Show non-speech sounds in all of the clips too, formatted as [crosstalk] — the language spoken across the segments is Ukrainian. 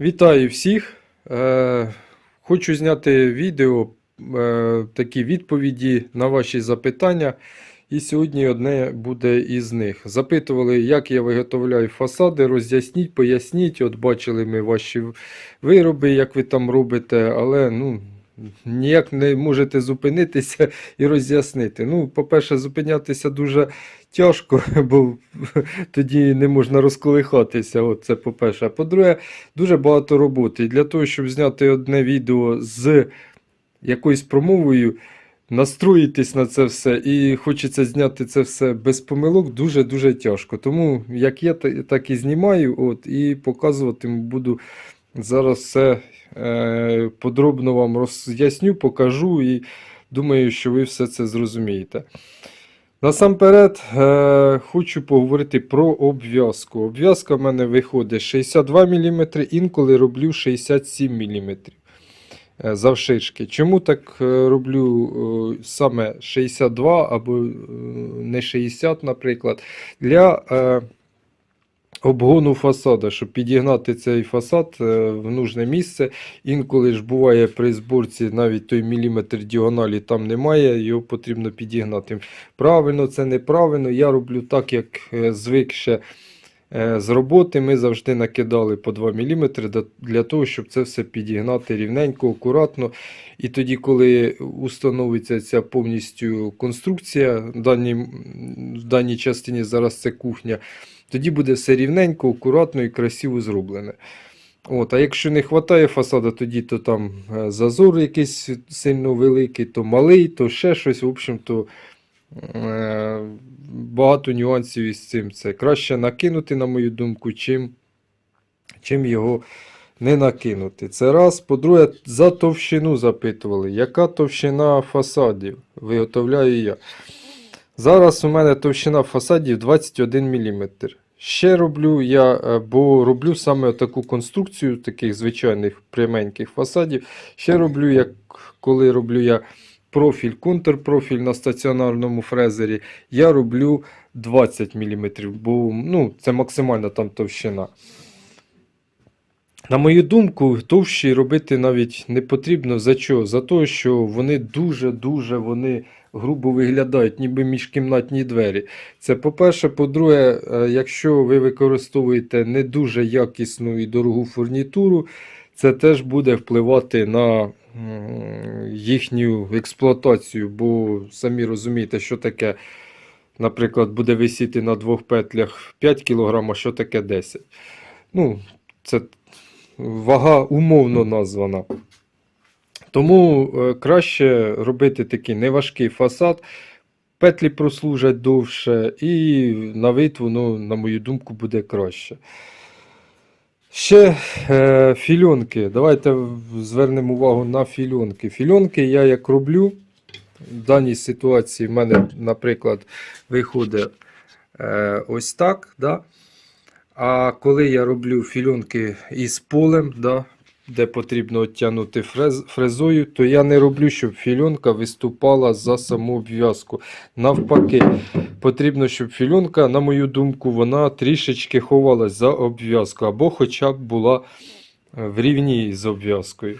Вітаю всіх! Е, хочу зняти відео, е, такі відповіді на ваші запитання. І сьогодні одне буде із них. Запитували, як я виготовляю фасади. Роз'ясніть, поясніть. От бачили ми ваші вироби, як ви там робите, але ну, ніяк не можете зупинитися і роз'яснити. Ну, по-перше, зупинятися дуже тяжко, [laughs] бо тоді не можна розколихатися. От це по-перше. А по-друге, дуже багато роботи. І для того, щоб зняти одне відео з якоюсь промовою, настроїтись на це все, і хочеться зняти це все без помилок, дуже-дуже тяжко. Тому як та- так і знімаю, от, і показувати буду зараз все е, подробно вам роз'ясню, покажу і думаю, що ви все це зрозумієте. Насамперед, е, хочу поговорити про обв'язку. Обв'язка в мене виходить 62 мм, інколи роблю 67 мм е, завширшки. Чому так е, роблю е, саме 62 або не 60, наприклад, для обгону фасада, щоб підігнати цей фасад е, в нужне місце. Інколи ж буває при зборці навіть той міліметр діагоналі там немає, його потрібно підігнати. Правильно, це неправильно. Я роблю так, як е, звик ще з роботи. Ми завжди накидали по 2 мм для того, щоб це все підігнати рівненько, акуратно. І тоді, коли установиться ця повністю конструкція, в даній, в даній частині зараз це кухня, тоді буде все рівненько, акуратно і красиво зроблене. От, а якщо не вистачає фасада, тоді то там е, зазор якийсь сильно великий, то малий, то ще щось. В общем-то, е, багато нюансів із цим. Це краще накинути, на мою думку, чим, чим його не накинути. Це раз. По-друге, за товщину запитували. Яка товщина фасадів виготовляю я? Зараз у мене товщина фасадів 21 мм. Ще роблю я, е, бо роблю саме таку конструкцію таких звичайних пряменьких фасадів. Ще роблю, як коли роблю я профіль, контрпрофіль на стаціонарному фрезері, я роблю 20 мм, бо ну, це максимальна там товщина. На мою думку, товщі робити навіть не потрібно. За що? За те, що вони дуже-дуже вони грубо виглядають, ніби міжкімнатні двері. Це по-перше. По-друге, е, якщо ви використовуєте не дуже якісну і дорогу фурнітуру, це теж буде впливати на їхню експлуатацію, бо самі розумієте, що таке, наприклад, буде висіти на двох петлях 5 кг, а що таке 10 Ну, це вага умовно названа. Тому е, краще робити такий неважкий фасад. Петлі прослужать довше, і на вид воно, на мою думку, буде краще. Ще е, фільонки. Давайте звернемо увагу на фільонки. Фільонки я як роблю. В даній ситуації в мене, наприклад, виходить е, ось так. Да? А коли я роблю фільонки із полем, да, де потрібно оттягнути фрез, фрезою, то я не роблю, щоб фільонка виступала за саму обв'язку. Навпаки, потрібно, щоб фільонка, на мою думку, вона трішечки ховалась за обв'язку, або хоча б була е, в рівні з обв'язкою.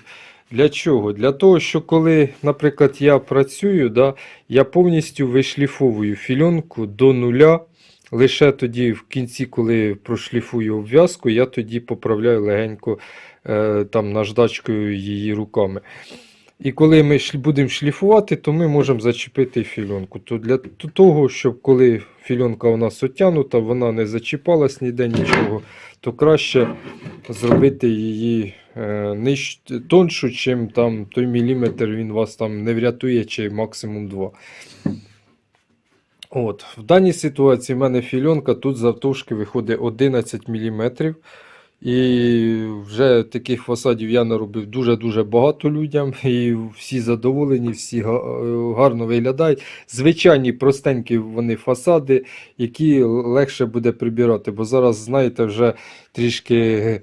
Для чого? Для того, що коли, наприклад, я працюю, да, я повністю вишліфовую фільонку до нуля. Лише тоді, в кінці, коли прошліфую обв'язку, я тоді поправляю легенько е, там наждачкою її руками. І коли ми будемо шліфувати, то ми можемо зачепити фільонку. То для того, щоб коли фільонка у нас отягнута, вона не зачіпалась ніде нічого, то краще зробити її е, ниж, тоншу, чим там той міліметр він вас там не врятує, чи максимум 2. От, в даній ситуації в мене фільонка тут завтовшки виходить 11 мм. І вже таких фасадів я наробив дуже-дуже багато людям, і всі задоволені, всі е, гарно виглядають. Звичайні простенькі вони фасади, які легше буде прибирати. Бо зараз, знаєте, вже трішки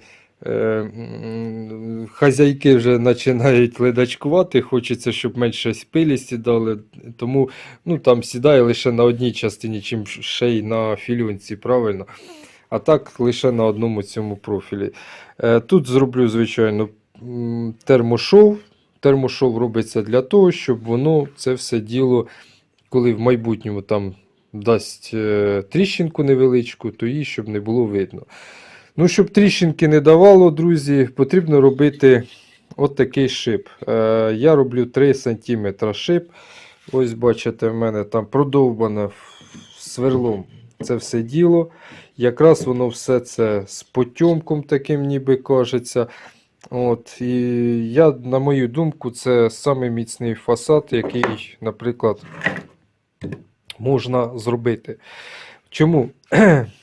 хазяйки вже починають ледачкувати, хочеться, щоб менше пилі сідали. Тому ну, там сідає лише на одній частині, чим ще й на фільонці, правильно. а так лише на одному цьому профілі. Е, Тут зроблю, звичайно, термошов. Термошов робиться для того, щоб воно це все діло, коли в майбутньому там дасть е, тріщинку невеличку, то її щоб не було видно. Ну, щоб тріщинки не давало, друзі, потрібно робити от такий шип. Е, я роблю 3 см шип. Ось бачите, в мене там продовбане сверлом це все діло. Якраз воно все це з потьомком таким, ніби кажеться. От, і я, на мою думку, це самий міцний фасад, який, наприклад, можна зробити. Чому? [clears throat]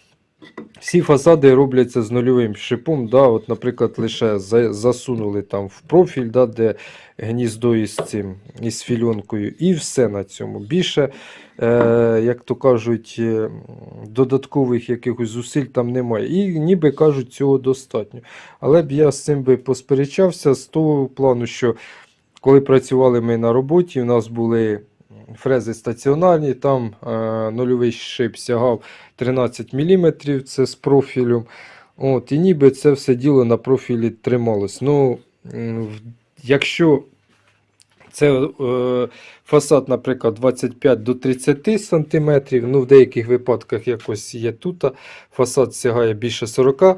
Всі фасади робляться з нульовим шипом. Да, от, наприклад, лише за- засунули там в профіль, да, де гніздо із цим, із фільонкою, і все на цьому. Більше, е, як то кажуть, е, додаткових якихось зусиль там немає. І ніби кажуть, цього достатньо. Але б я з цим би посперечався з того плану, що коли працювали ми на роботі, у нас були фрези стаціонарні, там е, нульовий шип сягав 13 мм, це з профілем. От, і ніби це все діло на профілі трималось. Ну, якщо це е, фасад, наприклад, 25 до 30 см, ну в деяких випадках якось є тут, фасад сягає більше 40 е,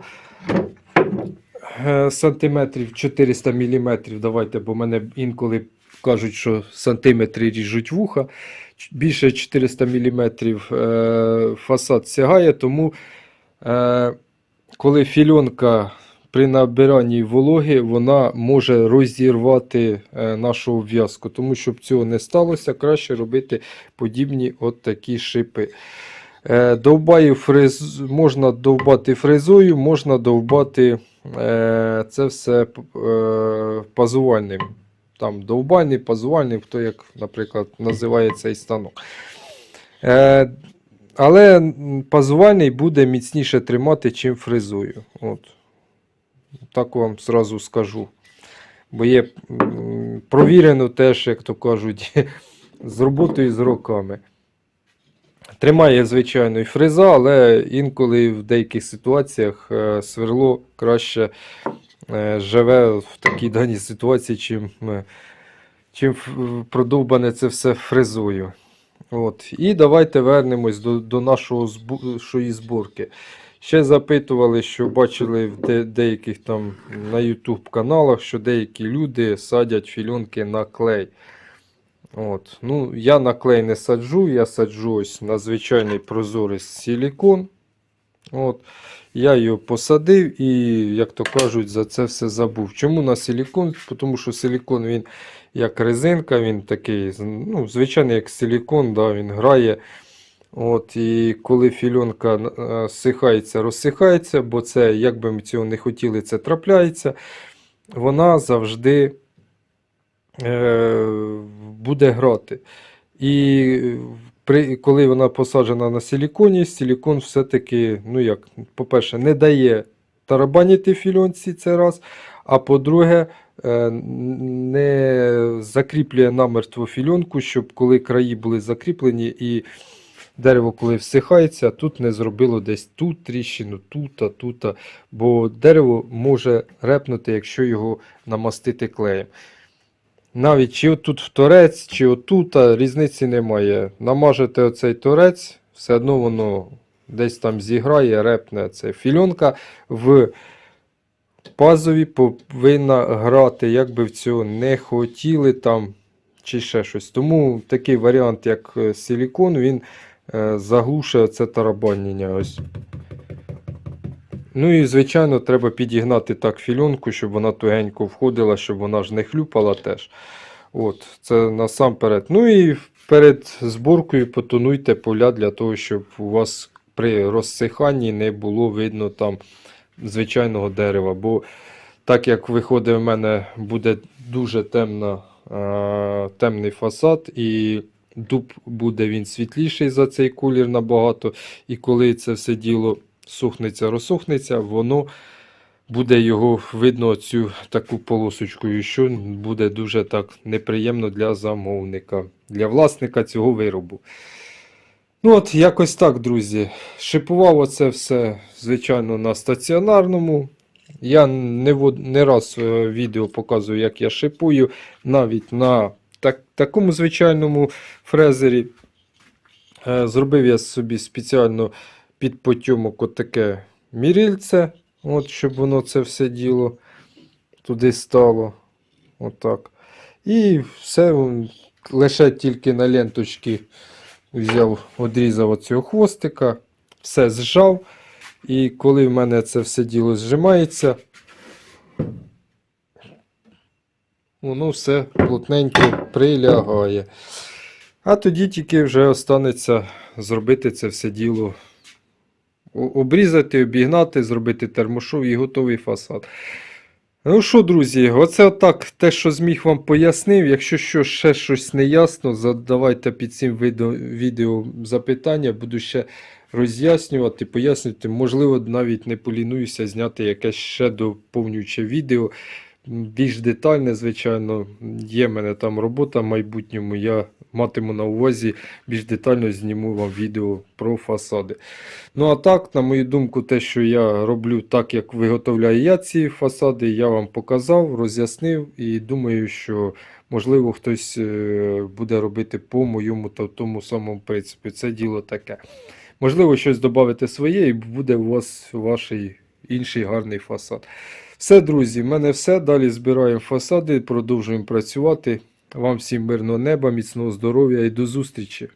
сантиметрів, 400 мм, давайте, бо мене інколи кажуть, що сантиметри ріжуть вуха. Більше 400 мм е, фасад сягає, тому е, коли фільонка при набиранні вологи, вона може розірвати е, нашу обв'язку. Тому щоб цього не сталося, краще робити подібні от такі шипи. Е, Довбаю фрез... Можна довбати фрезою, можна довбати е, це все е, пазувальним. Там довбальний, пазувальний, хто як, наприклад, називає цей станок. Але пазувальний буде міцніше тримати, чим фрезою. От. Так вам зразу скажу. Бо є провірено теж, як то кажуть, [laughs] з роботою з роками. Тримає, звичайно, і фреза, але інколи в деяких ситуаціях е, сверло краще е, живе в такій даній ситуації, чим, е, чим продовбане це все фрезою. От. І давайте вернемось до, до нашої зборки. Ще запитували, що бачили в де, деяких там на YouTube каналах, що деякі люди садять фільонки на клей. От. Ну, я на клей не саджу, я саджу ось на звичайний прозорий силікон. От. Я його посадив і, як то кажуть, за це все забув. Чому на силікон? Тому що силікон він як резинка, він такий, ну, звичайний як силікон, да, він грає. От, і коли фільонка е, сихається, розсихається, бо це, як би ми цього не хотіли, це трапляється, вона завжди буде грати. І при, коли вона посаджена на силіконі, силікон все-таки, ну як, по-перше, не дає тарабаніти фільонці це раз. А по-друге, е, не закріплює намертво фільонку, щоб коли краї були закріплені і дерево, коли всихається, тут не зробило десь тут тріщину, тут, а тут. Бо дерево може репнути, якщо його намастити клеєм. Навіть чи отут в торець, чи отут, різниці немає. Намажете оцей торець, все одно воно десь там зіграє, репне. Це фільонка в пазові повинна грати, як би в цього не хотіли там, чи ще щось. Тому такий варіант, як е, силікон, він е, заглушує це тарабанення. Ось. Ну і, звичайно, треба підігнати так фільонку, щоб вона тугенько входила, щоб вона ж не хлюпала теж. От, це насамперед. Ну і перед зборкою потонуйте поля для того, щоб у вас при розсиханні не було видно там звичайного дерева. Бо так як виходить, в мене буде дуже темна, е, темний фасад, і дуб буде він світліший за цей колір набагато. І коли це все діло сухнеться, розсохнеться, воно буде його видно цю таку полосочкою, що буде дуже так неприємно для замовника, для власника цього виробу. Ну от, якось так, друзі. Шипував оце все, звичайно, на стаціонарному. Я не, не раз е, відео показую, як я шипую, навіть на так, такому звичайному фрезері. Е, Зробив я собі спеціально під потьомок отаке мірільце, от, щоб воно це все діло туди стало. Отак. І все лише тільки на ленточки взяв, одрізав оцього хвостика, все зжав. І коли в мене це все діло зжимається, воно все плотненько прилягає. А тоді тільки вже останеться зробити це все діло. Обрізати, обігнати, зробити термошов і готовий фасад. Ну що, друзі, оце отак те, що зміг вам пояснив. Якщо що, ще щось не ясно, задавайте під цим відео запитання, буду ще роз'яснювати, пояснювати. Можливо, навіть не полінуюся зняти якесь ще доповнююче відео. Більш детальне, звичайно, є в мене там робота в майбутньому. Я матиму на увазі більш детально зніму вам відео про фасади. Ну а так, на мою думку, те, що я роблю так, як виготовляю я ці фасади, я вам показав, роз'яснив і думаю, що можливо хтось е, буде робити по моєму та тому самому принципі. Це діло таке. Можливо, щось додати своє, і буде у вас ваш інший гарний фасад. Все, друзі, в мене все. Далі збираємо фасади, продовжуємо працювати. Вам всім мирного неба, міцного здоров'я і до зустрічі!